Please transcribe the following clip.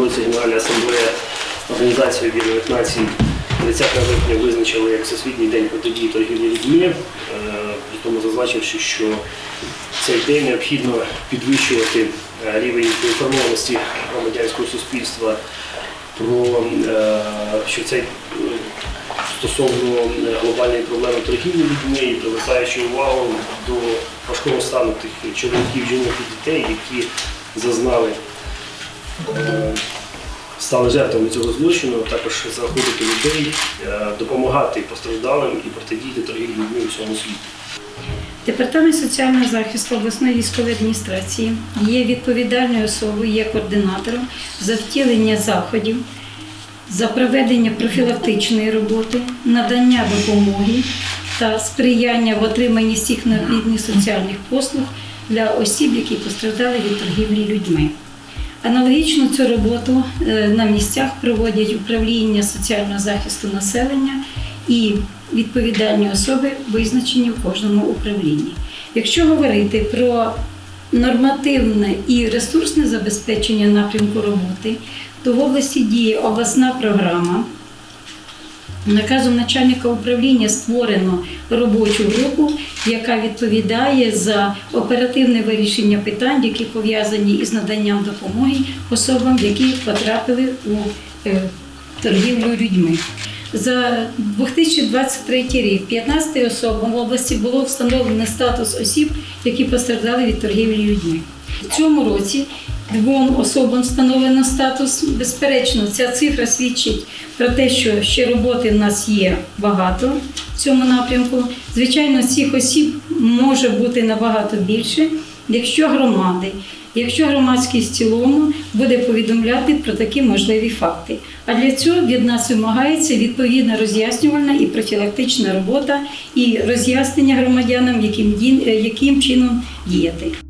році Генеральна асамблея Організації Об'єднаних Націй 30 липня визначили як Всесвітній день протидії торгівлі людьми, е, при тому зазначивши, що цей день необхідно підвищувати е, рівень поінформованості громадянського суспільства про е, що цей стосовно глобальної проблеми торгівлі людьми і привертаючи увагу до важкого стану тих чоловіків, жінок і дітей, які зазнали, стали жертвами цього злочину, також заходити людей, е, допомагати постраждалим і протидіяти торгівлі людьми у всьому світі. Департамент соціального захисту обласної військової адміністрації є відповідальною особою, є координатором за втілення заходів, за проведення профілактичної роботи, надання допомоги та сприяння в отриманні всіх необхідних соціальних послуг для осіб, які постраждали від торгівлі людьми. Аналогічно цю роботу е, на місцях проводять управління соціального захисту населення і відповідальні особи визначені в кожному управлінні. Якщо говорити про нормативне і ресурсне забезпечення напрямку роботи, то в області діє обласна програма. Наказом начальника управління створено робочу групу, яка відповідає за оперативне вирішення питань, які пов'язані із наданням допомоги особам, які потрапили у е, торгівлю людьми. За 2023 рік 15 особам в області було встановлено статус осіб, які постраждали від торгівлі людьми. В цьому році двом особам встановлено статус. Безперечно, ця цифра свідчить про те, що ще роботи в нас є багато в цьому напрямку. Звичайно, цих осіб може бути набагато більше, якщо громади, якщо громадськість в цілому буде повідомляти про такі можливі факти. А для цього від нас вимагається відповідна роз'яснювальна і профілактична робота і роз'яснення громадянам, яким, яким чином діяти.